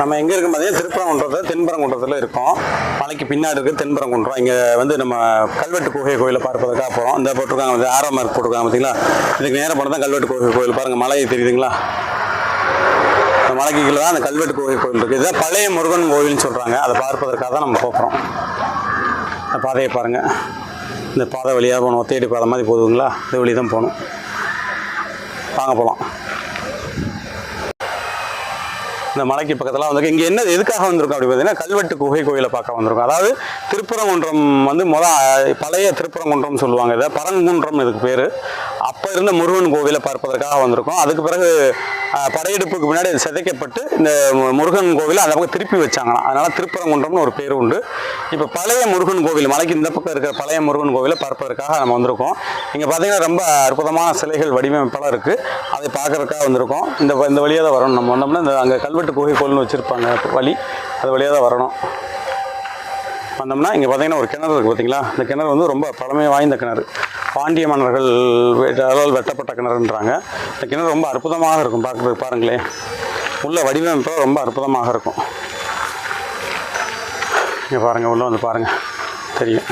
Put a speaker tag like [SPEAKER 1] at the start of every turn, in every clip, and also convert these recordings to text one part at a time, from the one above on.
[SPEAKER 1] நம்ம எங்கே இருக்கும் பார்த்தீங்கன்னா திருப்பரங்குன்றத்தில் தென்பரங்குன்றத்தில் இருக்கோம். மலைக்கு பின்னாடி இருக்குது தென்பரங்குன்றம். இங்கே வந்து நம்ம கல்வெட்டு குகை கோயிலை பார்ப்பதற்காக போகிறோம் இந்த போட்டிருக்காங்க வந்து ஆரோ மார்க் போட்டிருக்காங்க பார்த்தீங்களா இதுக்கு நேரம் போனால் தான் கல்வெட்டு குகை கோயில் பாருங்கள் மலை தெரியுதுங்களா? இந்த மலைக்கு கீழே தான் அந்த கல்வெட்டு குகை கோயில் இருக்குது இதுதான் பழைய முருகன் கோவில்னு சொல்கிறாங்க அதை பார்ப்பதற்காக தான் நம்ம போகிறோம் இந்த பாதையை பாருங்கள் இந்த பாதை வழியாக போகணும். ஒத்தையடி பாதை மாதிரி போகுதுங்களா? இந்த வழி தான் போகணும். வாங்க போகலாம் இந்த மலைக்கு பக்கத்தில் வந்து இங்கே என்ன எதுக்காக வந்திருக்கோம் அப்படி பார்த்தீங்கன்னா கல்வெட்டு குகை கோயிலை பார்க்க வந்திருக்கோம். அதாவது திருப்பரங்குன்றம் வந்து முத பழைய திருப்பரங்குன்றம் சொல்லுவாங்க இதை. பரங்குன்றம் இதுக்கு பேர். அப்போ இருந்த முருகன் கோவிலை பார்ப்பதற்காக வந்திருக்கோம். அதுக்கு பிறகு படையெடுப்புக்கு முன்னாடி சிதைக்கப்பட்டு இந்த முருகன் கோவிலை அந்த பக்கம் திருப்பி வச்சாங்களாம். அதனால் திருப்பரங்குன்றம்னு ஒரு பேர் உண்டு. இப்போ பழைய முருகன் கோவில் மலைக்கு இந்த பக்கம் இருக்கிற பழைய முருகன் கோவிலை பார்ப்பதற்காக நம்ம வந்திருக்கோம். இங்கே பார்த்தீங்கன்னா ரொம்ப அற்புதமான சிலைகள் வடிவமைப்பெல்லாம் இருக்குது அதை பார்க்கறதுக்காக வந்திருக்கோம். இந்த இந்த வழியாக தான் வரணும். நம்ம வந்தோம்னா இந்த அங்கே கல்வெட்டு குகை கோயில்னு வச்சுருப்பாங்க வழி. அது வழியாக தான் வரணும். வந்தோம்னா இங்கே பார்த்தீங்கன்னா ஒரு கிணறு இருக்குது பார்த்தீங்களா இந்த கிணறு வந்து ரொம்ப பழமை வாய்ந்த கிணறு. பாண்டிய மன்னர்கள் வெட்டால் வெட்டப்பட்ட கிணறுன்றாங்க. இந்த கிணறு ரொம்ப அற்புதமாக இருக்கும். பார்க்குறதுக்கு பாருங்களேன். உள்ள வடிவமைப்பு ரொம்ப அற்புதமாக இருக்கும். இங்கே பாருங்கள் உள்ளே வந்து பாருங்கள் தெரியும்.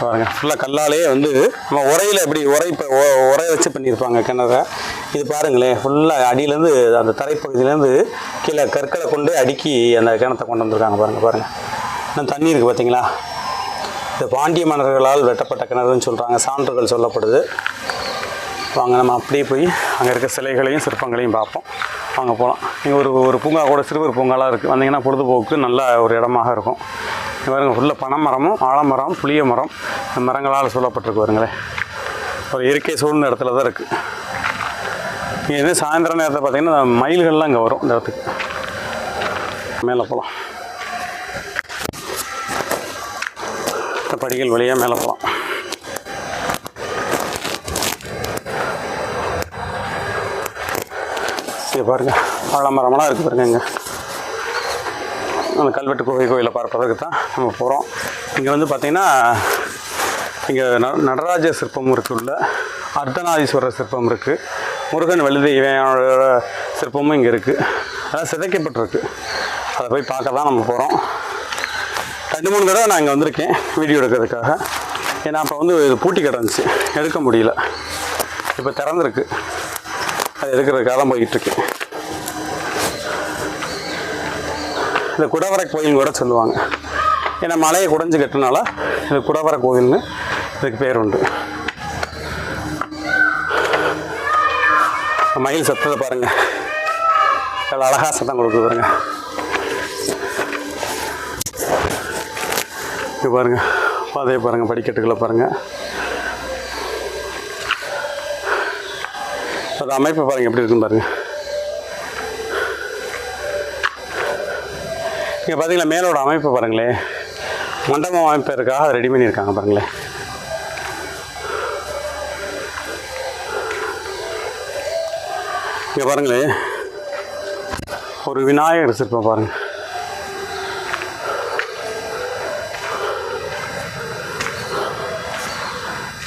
[SPEAKER 1] பாருங்கள் ஃபுல்லாக கல்லாலேயே வந்து நம்ம உரையில் எப்படி உரை இப்போ உரை வச்சு பண்ணியிருப்பாங்க கிணற. இது பாருங்களேன் ஃபுல்லாக அடியிலேருந்து அந்த தரைப்பகுதியிலேருந்து கீழே கற்களை கொண்டு அடுக்கி அந்த கிணத்தை கொண்டு வந்திருக்காங்க. பாருங்கள் பாருங்கள் இன்னும் தண்ணி இருக்குது பார்த்தீங்களா இது பாண்டிய மன்னர்களால் வெட்டப்பட்ட கிணறுன்னு சொல்கிறாங்க சான்றுகள் சொல்லப்படுது. வாங்க நம்ம அப்படியே போய் அங்கே இருக்க சிலைகளையும் சிற்பங்களையும் பார்ப்போம். வாங்க போகலாம் இங்கே ஒரு ஒரு பூங்கா கூட சிறுவர் பூங்காலாம் இருக்குது வந்தீங்கன்னா பொழுதுபோக்கு நல்ல ஒரு இடமாக இருக்கும். இங்கே பாருங்க ஃபுல்லாக பனைமரமும் ஆலமரம் புளிய மரம் இந்த மரங்களால் சூழப்பட்டிருக்கு பாருங்களேன் ஒரு இயற்கை சூழ்ந்த இடத்துல தான் இருக்குது இங்கே வந்து சாயந்தர நேரத்தில் பார்த்தீங்கன்னா மயில்கள்லாம் இங்கே வரும் இந்த இடத்துக்கு. மேலே போகலாம் படிகள் வழியாக மேலே போகலாம் இங்கே பாருங்கள் ஆலமரமெல்லாம் இருக்குது பாருங்க இங்கே. அந்த கல்வெட்டு கோவை கோயிலை பார்ப்பதற்கு தான் நம்ம போகிறோம் இங்கே வந்து பார்த்திங்கன்னா இங்கே ந நடராஜ சிற்பம் இருக்குது உள்ள. அர்த்தநாதீஸ்வரர் சிற்பம் இருக்குது முருகன் வழுதெய்வனோட சிற்பமும் இங்கே இருக்குது அதெல்லாம் சிதைக்கப்பட்டிருக்கு. அதை போய் பார்க்க தான் நம்ம போகிறோம் ரெண்டு மூணு தடவை நான் இங்கே வந்திருக்கேன் வீடியோ எடுக்கிறதுக்காக. ஏன்னா அப்போ வந்து இது பூட்டி கிடந்துச்சு. எடுக்க முடியல. இப்போ திறந்துருக்கு. அது எடுக்கிறதுக்காக தான் போய்கிட்டுருக்கேன் இந்த குடவரை கோயில்னு கூட சொல்லுவாங்க. ஏன்னா மலையை குடைஞ்சு கட்டினால இந்த குடவரை கோயில்னு இதுக்கு பேர் உண்டு. மயில் சத்தத்தை பாருங்கள் நல்லா அழகாக சத்தம் கொடுக்குது பாருங்க. பாதையை பாருங்க படிக்கட்டுகளை பாருங்க. அது அமைப்பு பாருங்க எப்படி இருக்குன்னு பாருங்க. இங்கே பார்த்தீங்களா மேலோட அமைப்பு பாருங்களேன் மண்டபம் அமைப்பு இருக்கா அதை ரெடி பண்ணியிருக்காங்க பாருங்களேன் இங்கே பாருங்களேன் ஒரு விநாயகர் சிற்பம் பாருங்க.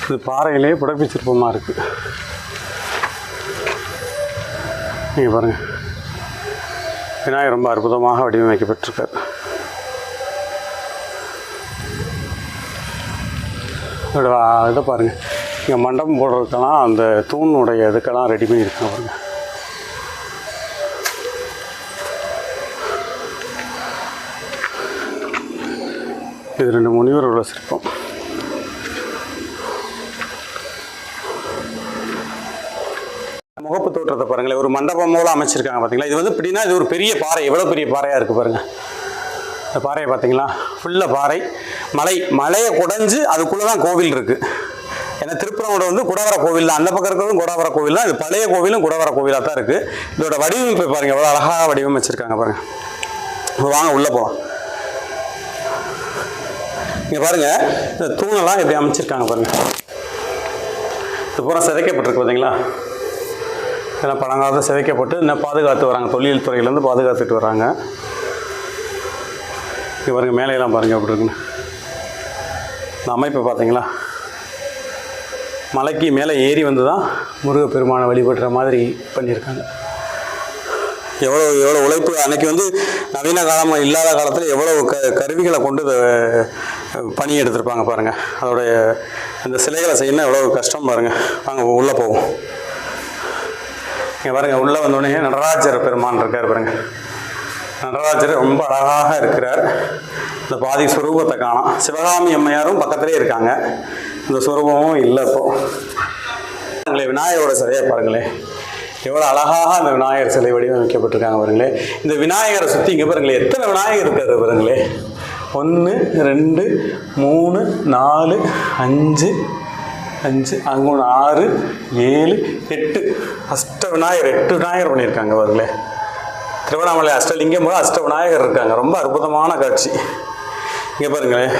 [SPEAKER 1] இது பாறையிலே புடைப்பு சிற்பமாக இருக்குது நீங்கள் பாருங்கள் விநாயகர் ரொம்ப அற்புதமாக வடிவமைக்கப்பட்டிருக்கார். இதோட இதை பாருங்கள் இங்கே மண்டபம் போடுறதுக்கெல்லாம் அந்த தூணுடைய இதுக்கெல்லாம் ரெடி பண்ணியிருக்காங்க பாருங்க. இது ரெண்டு முனிவர் உள்ள சிற்பம். முகப்பு தோற்றத்தை பாருங்களேன் ஒரு மண்டபம் மூலம் அமைச்சிருக்காங்க பார்த்தீங்களா இது வந்து எப்படின்னா இது ஒரு பெரிய பாறை எவ்வளோ பெரிய பாறையாக இருக்குது பாருங்கள் இந்த பாறையை பார்த்தீங்களா ஃபுல்லாக பாறை. மலை மலையை குடைஞ்சு அதுக்குள்ளே தான் கோவில் இருக்குது ஏன்னா திருப்பரங்கோட வந்து குடவர கோவில் தான். அந்த பக்கம் இருக்கிறதும் குடவர கோவில் தான். இது பழைய கோவிலும் குடவர கோவிலாக தான் இருக்குது இதோட வடிவமைப்பு பாருங்கள் எவ்வளோ அழகாக வடிவமைச்சிருக்காங்க பாருங்கள் இப்போ வாங்க உள்ளே போகலாம் இங்கே பாருங்கள் இந்த தூணெல்லாம் எப்படி அமைச்சிருக்காங்க பாருங்கள் இது பூரா சிதைக்கப்பட்டிருக்கு பார்த்தீங்களா இதெல்லாம் பழங்காலத்தில் சிதைக்கப்பட்டு இன்னும் பாதுகாத்து வராங்க. தொழில் துறையிலேருந்து பாதுகாத்துட்டு வராங்க. இங்கே பாருங்கள் மேலையெல்லாம் பாருங்கள் அப்படி இருக்குன்னு. இந்த அமைப்பு பார்த்தீங்களா மலைக்கு மேலே ஏறி வந்து தான் முருகப்பெருமானை வழிபடுற மாதிரி பண்ணியிருக்காங்க. எவ்வளோ எவ்வளோ உழைப்பு அன்னைக்கு வந்து நவீன காலமாக இல்லாத காலத்தில் எவ்வளோ க கருவிகளை கொண்டு பணி எடுத்திருப்பாங்க பாருங்கள் அதோடைய அந்த சிலைகளை செய்யணும் எவ்வளோ கஷ்டம் பாருங்கள் வாங்க உள்ளே போவோம். இங்கே பாருங்கள் உள்ளே வந்தோடனே நடராஜர் பெருமான் இருக்கார் பாருங்க. நடராஜர் ரொம்ப அழகாக இருக்கிறார். இந்த பாதி சுரூபத்தை காணும். சிவகாமி அம்மையாரும் பக்கத்துலேயே இருக்காங்க. இந்த சுரூபமும் இல்லை இப்போ. பாருங்களேன் விநாயகரோட சிலையை பாருங்களேன் எவ்வளோ அழகாக அந்த விநாயகர் சிலை வடிவமைக்கப்பட்டிருக்காங்க பாருங்களேன் இந்த விநாயகரை சுற்றி இங்கே பாருங்களேன் எத்தனை விநாயகர் இருக்காது பாருங்களேன் ஒன்று ரெண்டு மூணு நாலு அஞ்சு அஞ்சு அங்கே ஒன்று ஆறு ஏழு எட்டு. அஷ்ட விநாயகர் எட்டு விநாயகர் பண்ணியிருக்காங்க அவர்களே திருவண்ணாமலை அஷ்டலிங்கம் போது அஷ்ட விநாயகர் இருக்காங்க. ரொம்ப அற்புதமான காட்சி. இங்கே பாருங்களேன்.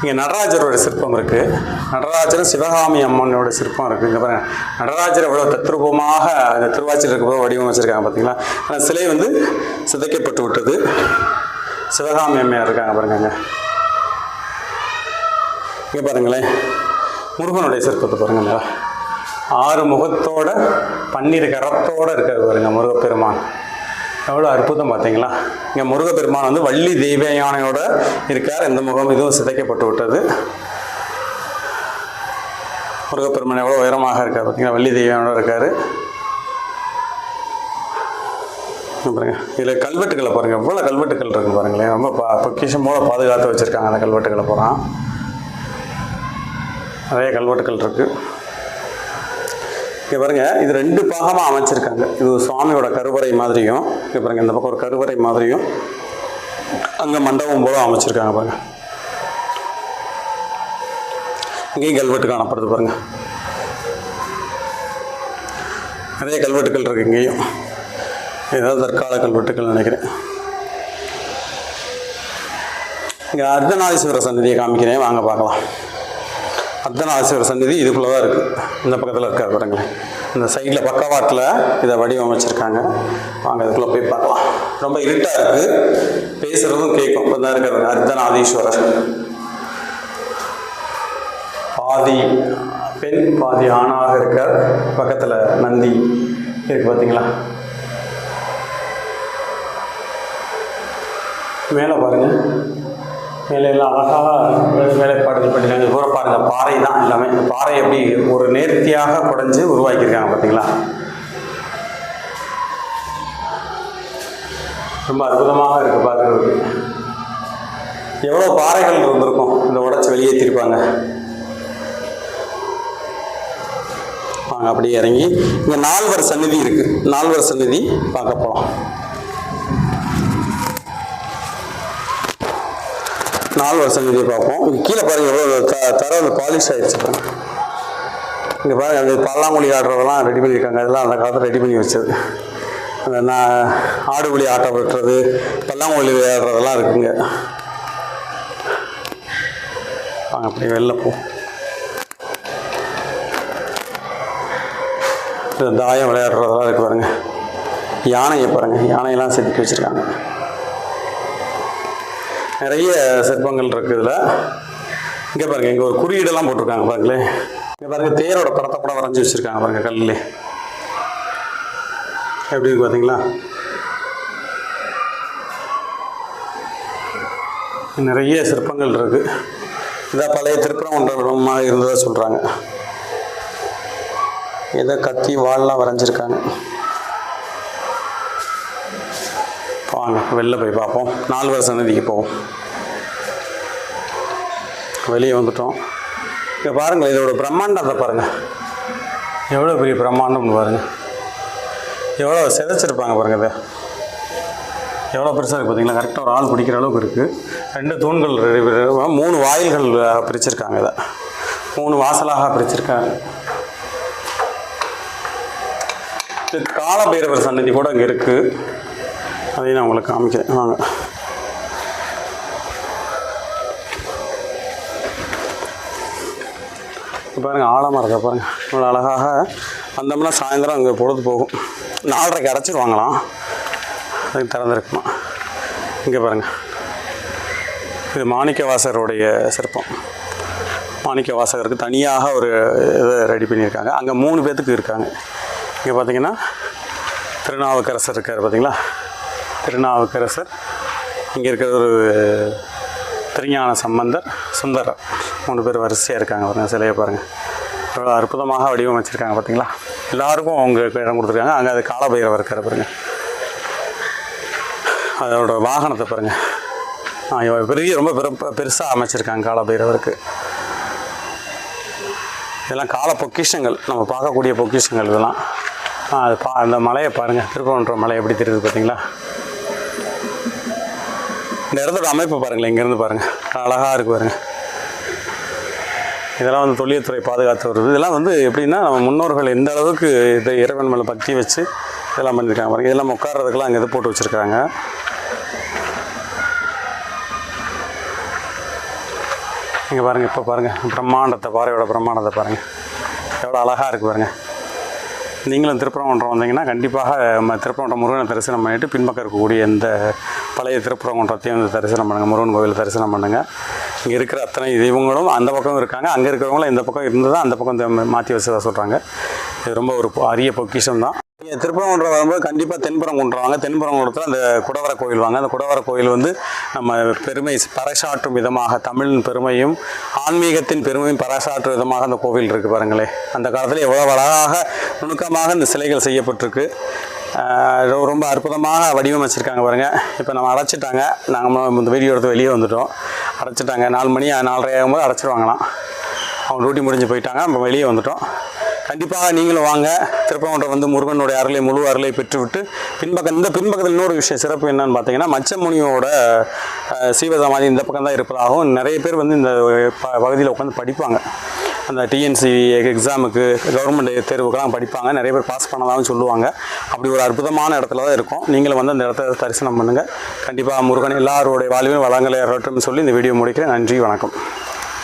[SPEAKER 1] இங்கே நடராஜரோட சிற்பம் இருக்குது நடராஜரும் சிவகாமி அம்மனோட சிற்பம் இருக்குது இங்கே பாருங்கள் நடராஜர் எவ்வளோ தத்ரூபமாக அந்த திருவாச்சியில் இருக்கிற வடிவமைச்சிருக்காங்க பார்த்தீங்களா அந்த சிலை வந்து சிதைக்கப்பட்டு விட்டது. சிவகாமி அம்மையார் இருக்காங்க பாருங்க இங்கே பாருங்களேன். முருகனுடைய சிற்பத்தை பாருங்கள் ஆறு முகத்தோட பன்னிரு கரத்தோடு இருக்கார் பாருங்க முருகப்பெருமான். எவ்வளோ அற்புதம் பார்த்தீங்களா? இங்கே முருகப்பெருமான் வந்து வள்ளி தெய்வயானையோட இருக்கார். இந்த முகம் இதுவும் சிதைக்கப்பட்டு விட்டது. முருகப்பெருமான் எவ்வளோ உயரமாக இருக்கார் பார்த்தீங்களா? வள்ளி தெய்வயானோட இருக்கார். பாருங்க. இதில் கல்வெட்டுக்களை பாருங்கள் எவ்வளோ கல்வெட்டுக்கள் இருக்கு பாருங்களேன். ரொம்ப பா பொக்கிஷமோட பாதுகாத்து வச்சுருக்காங்க அந்த கல்வெட்டுக்களை போகிறான் நிறைய கல்வெட்டுக்கள் இருக்குது இங்கே பாருங்க இது ரெண்டு பாகமாக அமைச்சிருக்காங்க. இது சுவாமியோட கருவறை மாதிரியும் இங்கே பாருங்க இந்த பக்கம் ஒரு கருவறை மாதிரியும் அங்கே மண்டபம் போல அமைச்சிருக்காங்க பாருங்க. இங்கேயும் கல்வெட்டு காணப்படுது பாருங்க. நிறைய கல்வெட்டுக்கள் இருக்கு இங்கேயும். ஏதாவது தற்கால கல்வெட்டுக்கள் நினைக்கிறேன். இங்கே அர்த்தநாதீஸ்வரர் சன்னதியை காமிக்கிறேன். வாங்க பார்க்கலாம். அர்த்தநாதீஸ்வரர் சன்னதி இதுக்குள்ளே தான் இருக்குது இந்த பக்கத்தில் இருக்கார் பாருங்களேன் இந்த சைடில் பக்கவாட்டில் இதை வடிவமைச்சிருக்காங்க. வாங்க இதுக்குள்ளே போய் பார்க்கலாம். ரொம்ப இருட்டாக இருக்குது பேசுகிறதும் கேட்கும். இப்போ தான் இருக்கிறது அர்த்தநாதீஸ்வரர். பாதி பெண் பாதி ஆணாக இருக்கார். பக்கத்தில் நந்தி இருக்கு பார்த்தீங்களா மேலே பாருங்கள் மேலே எல்லாம் அழகாக வேலைப்பாடுகள் பண்ணிக்கலாம் இது பாருங்க பாறை தான் எல்லாமே. பாறை எப்படி ஒரு நேர்த்தியாக குடைஞ்சு உருவாக்கியிருக்காங்க பார்த்தீங்களா? ரொம்ப அற்புதமாக இருக்குது பார்க்குறதுக்கு எவ்வளோ பாறைகள் இருந்திருக்கும். இந்த உடச்சி வெளியேற்றிருப்பாங்க வாங்க அப்படியே இறங்கி. இங்கே நால்வர் சன்னதி இருக்குது நால்வர் சன்னதி பார்க்க போகலாம் நாலு வருஷம் நிதியை பார்ப்போம். கீழே பாருங்க எவ்வளோ த தர பாலிஷ் ஆகிடுச்சு இங்கே பாருங்க அந்த பல்லாங்குழி ஆடுறதெல்லாம் ரெடி பண்ணியிருக்காங்க. அதெல்லாம் அந்த காலத்தில் ரெடி பண்ணி வச்சது. அந்த நான் ஆடுபுலி ஆட்டம் வெட்டுறது பல்லாங்குழி விளையாடுறதெல்லாம் இருக்குங்க. வாங்க அப்படி வெளில போ. தாயம் விளையாடுறதெல்லாம் இருக்கு பாருங்க. யானையை பாருங்கள் யானையெல்லாம் செதுக்கி வச்சுருக்காங்க. நிறைய சிற்பங்கள் இருக்குது இதில். இங்கே பாருங்க இங்கே ஒரு குறியீடெல்லாம் போட்டிருக்காங்க பாருங்களேன் இங்கே பாருங்க தேரோட படத்தை கூட வரைஞ்சி வச்சுருக்காங்க பாருங்க கல்லில். எப்படி இருக்கு பார்த்தீங்களா நிறைய சிற்பங்கள் இருக்கு. இதான் பழைய திருப்பரங்குன்றமாக இருந்ததாக சொல்கிறாங்க ஏதோ கத்தி வாள்லாம் வரைஞ்சிருக்காங்க. வாங்க வெளில போய் பார்ப்போம். நால்வர் சன்னதிக்கு போவோம். வெளியே வந்துட்டோம். இங்கே பாருங்கள் இதோட பிரம்மாண்டத்தை பாருங்கள் எவ்வளோ பெரிய பிரம்மாண்டம்னு பாருங்கள் எவ்வளோ சிதைச்சிருப்பாங்க பாருங்கள் இதை. எவ்வளோ பெருசாக இருக்குது பார்த்தீங்களா கரெக்டாக ஒரு ஆள் பிடிக்கிற அளவுக்கு இருக்குது ரெண்டு தூண்கள் மூணு வாயில்கள் பிரிச்சிருக்காங்க இதை. மூணு வாசலாக பிரிச்சிருக்காங்க. காலபைரவர் சன்னதி கூட அங்கே இருக்குது அதையும் நான் உங்களுக்கு காமிக்கிறேன். வாங்க. பாருங்கள் ஆழமாக ஆலமரத்தை பாருங்கள் இவ்வளோ அழகாக வந்தோம்னா சாயந்தரம் அங்கே பொழுது போகும். நாலரைக்கு அடைச்சிடுவாங்களாம் அதுக்கு திறந்துருக்குமா. இங்கே பாருங்க. இது மாணிக்க வாசகருடைய சிற்பம். மாணிக்க வாசகருக்கு தனியாக ஒரு இதை ரெடி பண்ணியிருக்காங்க. அங்கே மூணு பேர்த்துக்கு இருக்காங்க. இங்கே பார்த்தீங்கன்னா திருநாவுக்கரசர் இருக்கார் பார்த்தீங்களா திருநாவுக்கரசர். இங்கே இருக்கிற ஒரு திருஞான சம்பந்தர் சுந்தரர். மூணு பேர் வரிசையாக இருக்காங்க பாருங்கள் சிலையை பாருங்கள் எவ்வளோ அற்புதமாக வடிவமைச்சிருக்காங்க பார்த்தீங்களா எல்லாருக்கும் அவங்க இடம் கொடுத்துருக்காங்க. அங்கே அது காலபைரவர் இருக்கார் பாருங்க. அதோட வாகனத்தை பாருங்கள் பெரிய ரொம்ப பெருசாக அமைச்சிருக்காங்க காலபைரவருக்கு. இதெல்லாம் கால பொக்கிஷங்கள். நம்ம பார்க்கக்கூடிய பொக்கிஷங்கள் இதெல்லாம். அது பா அந்த மலையை பாருங்கள் திருப்பவன்ற மலை எப்படி தெரியுது பார்த்தீங்களா இந்த இடத்தோட அமைப்பு பாருங்களேன் இங்கேருந்து பாருங்கள் அழகாக இருக்கு பாருங்கள் இதெல்லாம் வந்து தொழில்துறை பாதுகாத்து வருது. இதெல்லாம் வந்து எப்படின்னா நம்ம முன்னோர்கள் எந்த அளவுக்கு இதை இறைவன் மேலே பக்தி வச்சு இதெல்லாம் பண்ணியிருக்காங்க பாருங்கள் இதெல்லாம் உட்கார்றதுக்கெல்லாம் அங்கே இது போட்டு வச்சுருக்காங்க. இங்கே பாருங்கள் இப்போ பாருங்கள் பிரம்மாண்டத்தை பாறையோட பிரம்மாண்டத்தை பாருங்கள் எவ்வளோ அழகாக இருக்குது பாருங்கள் நீங்களும் திருப்பரங்குன்றம் வந்தீங்கன்னா கண்டிப்பாக நம்ம திருப்பரங்குன்றம் முருகனை தரிசனம் பண்ணிவிட்டு பின்பக்கம் இருக்கக்கூடிய இந்த பழைய திருப்பரங்குன்றத்தையும் வந்து தரிசனம் பண்ணுங்கள் முருகன் கோவில் தரிசனம் பண்ணுங்கள் இங்கே இருக்கிற அத்தனை தெய்வங்களும் அந்த பக்கம் இருக்காங்க. அங்கே இருக்கிறவங்களும் இந்த பக்கம் இருந்து தான் அந்த பக்கம் மாற்றி வச்சதாக சொல்கிறாங்க இது ரொம்ப ஒரு பொ- அரிய பொக்கிஷம் தான் நீங்கள் திருப்பரங்குன்றம் வரும்போது கண்டிப்பாக தென்பரங்குன்றம் வாங்க தென்பரங்குன்றத்தில் அந்த குடவர கோயில் வாங்க. அந்த குடவர கோயில் வந்து நம்ம பெருமை பறைசாற்றும் விதமாக தமிழின் பெருமையும் ஆன்மீகத்தின் பெருமையும் பறைசாற்றும் விதமாக அந்த கோவில் இருக்குது பாருங்களேன் அந்த காலத்தில் எவ்வளோ அழகாக நுணுக்கமாக இந்த சிலைகள் செய்யப்பட்டிருக்கு. ரொம்ப அற்புதமாக வடிவமைச்சிருக்காங்க பாருங்கள் இப்போ நம்ம அடைச்சிட்டாங்க. நாங்கள் இந்த வீடியோ எடுத்து வெளியே வந்துட்டோம். அடைச்சிட்டாங்க. நாலு மணி நாலரை ஆகும்போது அடைச்சிருவாங்களாம். அவங்க டியூட்டி முடிஞ்சு போயிட்டாங்க. நம்ம வெளியே வந்துட்டோம். கண்டிப்பாக நீங்களும் வாங்க. திருப்பரங்குன்றம் வந்து முருகனுடைய அருளை முழு அருளை பெற்றுவிட்டு பின்பக்கம் இந்த பின்பக்கத்தில் இன்னொரு விஷயம் சிறப்பு என்னன்னு பார்த்தீங்கன்னா மச்சமுனியோட அஹ், சீவசமாதி இந்த பக்கம் தான் இருப்பதாகவும் நிறைய பேர் வந்து இந்த ப பகுதியில் உட்காந்து படிப்பாங்க. அந்த டிஎன்சி எக்ஸாமுக்கு கவர்மெண்ட் தேர்வுக்கெல்லாம் படிப்பாங்க. நிறைய பேர் பாஸ் பண்ணதாகவும் சொல்லுவாங்க. அப்படி ஒரு அற்புதமான இடத்துல தான் இருக்கும். நீங்களும் வந்து அந்த இடத்த தரிசனம் பண்ணுங்கள் கண்டிப்பாக முருகன் எல்லாருடைய வாழ்வின் வளங்களை அறட்டும்னு சொல்லி இந்த வீடியோ முடிக்கிறேன். நன்றி வணக்கம்.